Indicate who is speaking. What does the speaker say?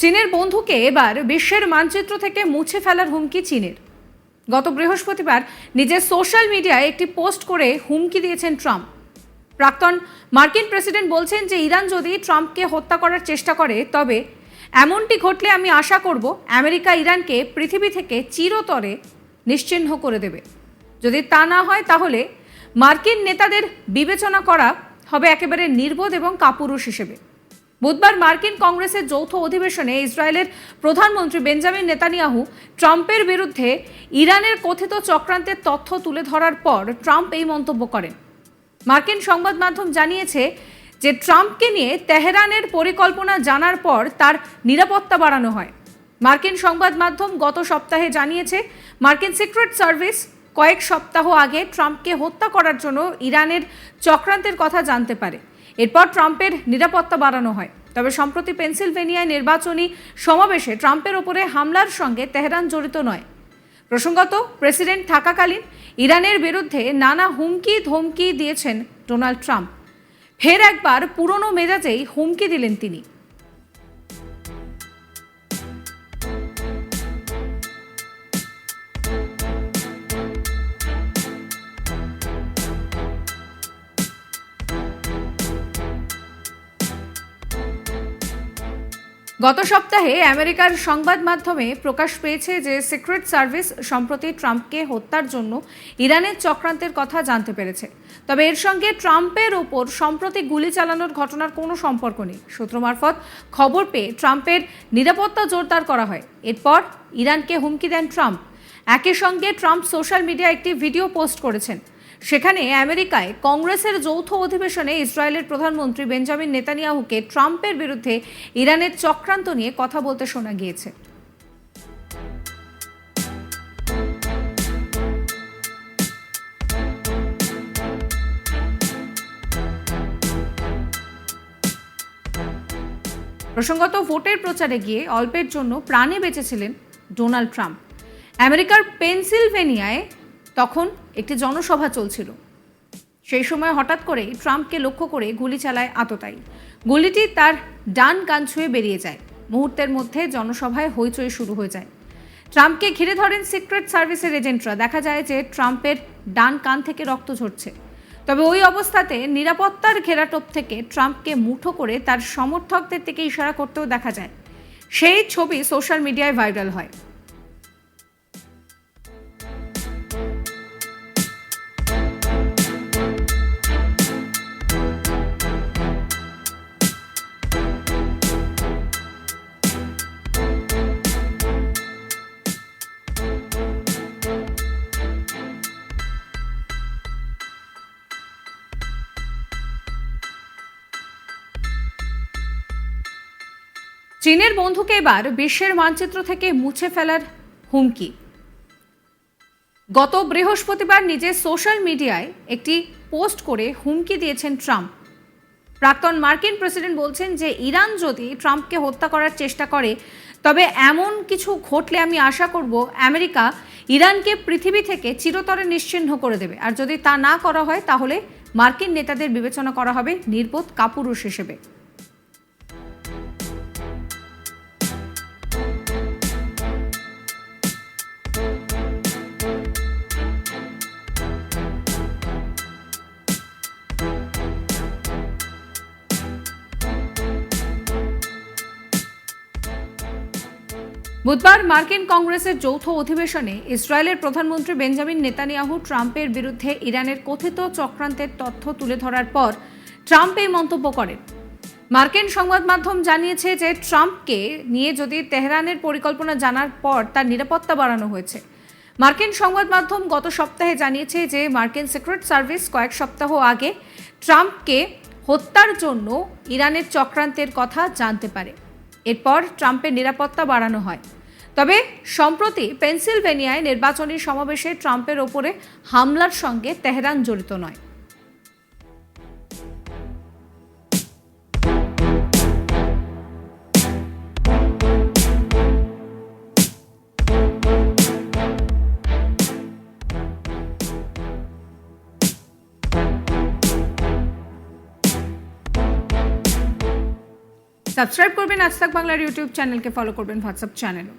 Speaker 1: চীনের বন্ধুকে এবার বিশ্বের মানচিত্র থেকে মুছে ফেলার হুমকি চীনের। গত বৃহস্পতিবার নিজের সোশ্যাল মিডিয়ায় একটি পোস্ট করে হুমকি দিয়েছেন ট্রাম্প। প্রাক্তন মার্কিন প্রেসিডেন্ট বলছেন যে ইরান যদি ট্রাম্পকে হত্যা করার চেষ্টা করে, তবে এমনটি ঘটলে আমি আশা করব আমেরিকা ইরানকে পৃথিবী থেকে চিরতরে নিশ্চিহ্ন করে দেবে। যদি তা না হয়, তাহলে মার্কিন নেতাদের বিবেচনা করা হবে একেবারে নির্বোধ এবং কাপুরুষ হিসেবে। বুধবার মার্কিন কংগ্রেসের যৌথ অধিবেশনে ইসরায়েলের প্রধানমন্ত্রী বেঞ্জামিন নেতানিয়াহু ট্রাম্পের বিরুদ্ধে ইরানের কথিত চক্রান্তের তথ্য তুলে ধরার পর ট্রাম্প এই মন্তব্য করেন। মার্কিন সংবাদ মাধ্যম জানিয়েছে যে ট্রাম্পকে নিয়ে তেহরানের পরিকল্পনা জানার পর তার নিরাপত্তা বাড়ানো হয়। মার্কিন সংবাদ মাধ্যম গত সপ্তাহে জানিয়েছে, মার্কিন সিক্রেট সার্ভিস কয়েক সপ্তাহ আগে ট্রাম্পকে হত্যা করার জন্য ইরানের চক্রান্তের কথা জানতে পারে। এরপর ট্রাম্পের নিরাপত্তা বাড়ানো হয়। তবে সম্প্রতি পেনসিলভেনিয়ায় নির্বাচনী সমাবেশে ট্রাম্পের ওপরে হামলার সঙ্গে তেহরান জড়িত নয়। প্রসঙ্গত, প্রেসিডেন্ট থাকাকালীন ইরানের বিরুদ্ধে নানা হুমকি ধমকি দিয়েছেন ডোনাল্ড ট্রাম্প। ফের একবার পুরনো মেজাজেই হুমকি দিলেন তিনি। গত সপ্তাহে আমেরিকার সংবাদ মাধ্যমে প্রকাশ পেয়েছে যে সিক্রেট সার্ভিস সম্প্রতি ট্রাম্পকে হত্যার জন্য ইরানের চক্রান্তের কথা জানতে পেরেছে। তবে এর সঙ্গে ট্রাম্পের ওপর সম্প্রতি গুলি চালানোর ঘটনার কোনো সম্পর্ক নেই। সূত্র মারফত খবর পেয়ে ট্রাম্পের নিরাপত্তা জোরদার করা হয়। এরপর ইরানকে হুমকি দেন ট্রাম্প। একই সঙ্গে ট্রাম্প সোশ্যাল মিডিয়ায় একটি ভিডিও পোস্ট করেছেন। সেখানে আমেরিকায় কংগ্রেসের যৌথ অধিবেশনে ইসরায়েলের প্রধানমন্ত্রী বেঞ্জামিন নেতানিয়াহুকে ট্রাম্পের বিরুদ্ধে ইরানের চক্রান্ত নিয়ে কথা বলতে শোনা গিয়েছে। প্রসঙ্গত ভোটের প্রচারে গিয়ে অল্পের জন্য প্রাণে বেঁচেছিলেন ডোনাল্ড ট্রাম্প। আমেরিকার পেনসিলভেনিয়ায় তখন একটি জনসভা চলছিল। সেই সময় হঠাৎ করে ট্রাম্পকে লক্ষ্য করে গুলি চালায় আততায়ী। গুলিটি তার ডান কান ছুঁয়ে বেরিয়ে যায়। মুহূর্তের মধ্যে জনসভায় হইচই শুরু হয়ে যায়। ট্রাম্পকে ঘিরে ধরেন সিক্রেট সার্ভিসের এজেন্টরা। দেখা যায় যে ট্রাম্পের ডান কান থেকে রক্ত ঝরছে। তবে ওই অবস্থাতে নিরাপত্তার ঘেরাটোপ থেকে ট্রাম্পকে মুঠো করে তার সমর্থকদের থেকে ইশারা করতেও দেখা যায়। সেই ছবি সোশ্যাল মিডিয়ায় ভাইরাল হয়। চীনের বন্ধুকে এবার বিশ্বের মানচিত্র থেকে মুছে ফেলার হুমকি। গত বৃহস্পতিবার নিজের সোশ্যাল মিডিয়ায় একটি পোস্ট করে হুমকি দিয়েছেন ট্রাম্প। প্রাক্তন মার্কিন প্রেসিডেন্ট বলছেন যে ইরান যদি ট্রাম্পকে হত্যা করার চেষ্টা করে, তবে এমন কিছু ঘটলে আমি আশা করব আমেরিকা ইরানকে পৃথিবী থেকে চিরতরে নিশ্চিহ্ন করে দেবে। আর যদি তা না করা হয়, তাহলে মার্কিন নেতাদের বিবেচনা করা হবে নির্বোধ কাপুরুষ হিসেবে। বুধবার মার্কিন কংগ্রেসের যৌথ অধিবেশনে ইসরায়েলের প্রধানমন্ত্রী বেঞ্জামিন নেতানিয়াহু ট্রাম্পের বিরুদ্ধে ইরানের কথিত চক্রান্তের তথ্য তুলে ধরার পর ট্রাম্প এই মন্তব্য করেন। মার্কিন সংবাদ মাধ্যম জানিয়েছে যে ট্রাম্পকে নিয়ে যদি তেহরানের পরিকল্পনা জানার পর তার নিরাপত্তা বাড়ানো হয়েছে। মার্কিন সংবাদ মাধ্যম গত সপ্তাহে জানিয়েছে যে মার্কিন সিক্রেট সার্ভিস কয়েক সপ্তাহ আগে ট্রাম্পকে হত্যার জন্য ইরানের চক্রান্তের কথা জানতে পারে। এরপর ট্রাম্পের নিরাপত্তা বাড়ানো হয়। তবে সম্প্রতি পেনসিলভেনিয়ায় নির্বাচনী সমাবেশে ট্রাম্পের ওপরে হামলার সঙ্গে তেহরান জড়িত নয়। সাবস্ক্রাইব করবেন আজ বাংলার ইউটিউব চ্যানেলকে, ফলো করবেন হোয়াটসঅ্যাপ চ্যানেলও।